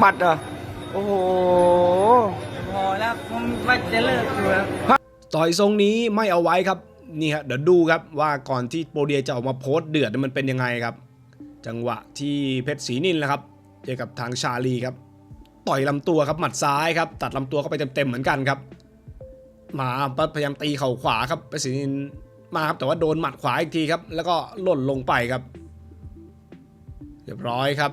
หมัดเหรอ โอ้โห พอแล้วผมว่าจะเลิกอยู่แล้ว ต่อยทรงนี้ไม่เอาไว้ครับ นี่ครับเดี๋ยวดูครับว่าก่อนที่โปรเดียจะออกมาโพสต์เดือดมันเป็นยังไงครับ จังหวะที่เพชรศรีนินแหละครับเจอกับทางชาลีครับ ต่อยลำตัวครับหมัดซ้ายครับ ตัดลำตัวเข้าไปเต็มๆเหมือนกันครับ มาพยายามตีเข่าขวาครับเพชรศรีนินมาครับแต่ว่าโดนหมัดขวาอีกทีครับ แล้วก็หล่นลงไปครับ เรียบร้อยครับ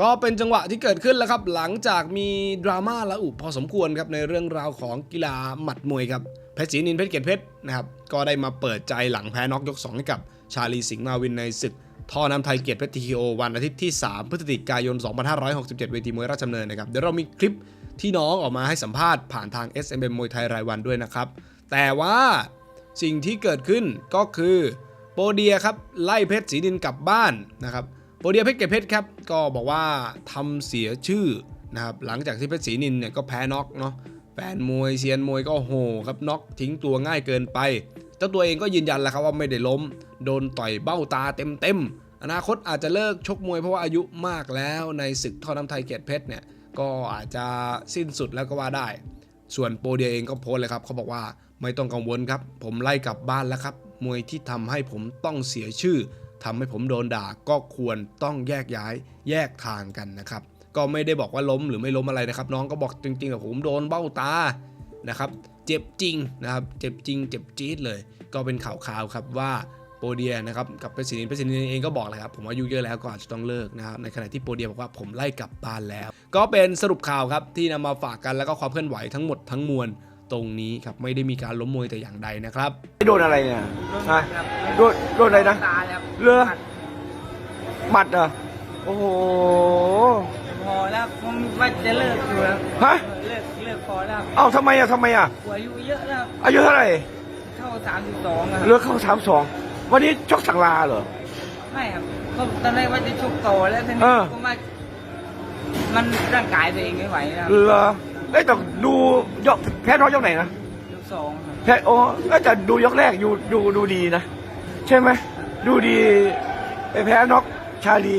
ก็เป็นจังหวะที่เกิดขึ้นแล้วครับ หลังจากมีดราม่าละอุพอสมควรครับในเรื่องราวของกีฬาหมัดมวยครับเพชรศรีนินเพชรเกียรติเพชรนะครับก็ได้มาเปิดใจหลังแพ้น็อกยก2ให้กับชาลีสิงห์มาวินในศึกท่อน้ำไทยเกียรติเพชรทีโอวันอาทิตย์ที่ 3 พฤศจิกายน 2567 เวทีมวยราชดำเนินนะครับเดี๋ยวเรามีคลิปที่น้องออกมาให้สัมภาษณ์ผ่านทาง SMM มวยไทยรายวันด้วยนะครับ แต่ว่าสิ่งที่เกิดขึ้นก็คือโปรเดียครับไล่เพชรศรีนินกลับบ้านนะครับ โปรเดียเพชรเกตเพชรครับก็บอกว่าทำเสียชื่อนะครับหลังจากที่เพชรศรีนินเนี่ยก็แพ้น็อกเนาะแฟนมวยเซียนมวยก็โหครับน็อกทิ้งตัวง่ายเกินไป เจ้าตัวเองก็ยืนยันแล้วครับว่าไม่ได้ล้ม โดนต่อยเบ้าตาเต็มๆอนาคตอาจจะเลิกชกมวยเพราะว่าอายุมากแล้วในศึกท่อน้ำไทยเกียรติเพชรเนี่ยก็อาจจะสิ้นสุดแล้วก็ว่าได้ ส่วนโปรเดียเองก็โพสเลยครับเขาบอกว่าไม่ต้องกังวลครับ ผมไล่กลับบ้านแล้วครับมวยที่ทำให้ผมต้องเสียชื่อ ทำให้ผมโดนด่าก็ควรต้องแยกย้ายแยกทางกันนะครับ ก็ไม่ได้บอกว่าล้มหรือไม่ล้มอะไรนะครับ น้องก็บอกจริงๆกับผมโดนเบ้าตานะครับ เจ็บจริงนะครับเจ็บจริง เจ็บจี๊ดเลย ก็เป็นข่าวข่าวครับว่าโปรเดียนะครับกับเพชรศรีนินเพชรศรีนินเองก็บอกเลยครับผมอายุเยอะแล้วก็อาจจะต้องเลิกนะครับในขณะที่โปรเดียบอกว่าผมไล่กลับบ้านแล้ว ก็เป็นสรุปข่าวครับที่นำมาฝากกันแล้วก็ความเคลื่อนไหวทั้งหมดทั้งมวล ตรงนี้ครับไม่ได้มีการล้มมวยแต่อย่างใดนะครับโดนอะไรเนี่ยครัฮะบโดนโดนอะไรนะตาแล้วเรือหมัดเหรอโอ้โหพอแล้วผมว่าจะเลิกอยู่แล้วฮะเลิกเลิกพอแล้วเอ้าทำไมอะทำไมอะหัวอายุเยอะแล้วอายุเท่าไหร่เข้าสามสิบสองอะเลือกเข้าสามสองวันนี้ชกสังลาเหรอไม่ครับก็ตอนแรกว่าจะชกต่อแล้วทีเอนี้อผมว่ามันร่างกายตัวเองไม่ไหวแล้วเหรอ เอ้ยแต่ดูยกแพ้น้อยยกไหนนะยกสองครับแพ้โอ้น่าจะดูยกแรกอยู่ดูดูดีนะ ใช่ไหมดูดีไปแพ้น็อกชาลี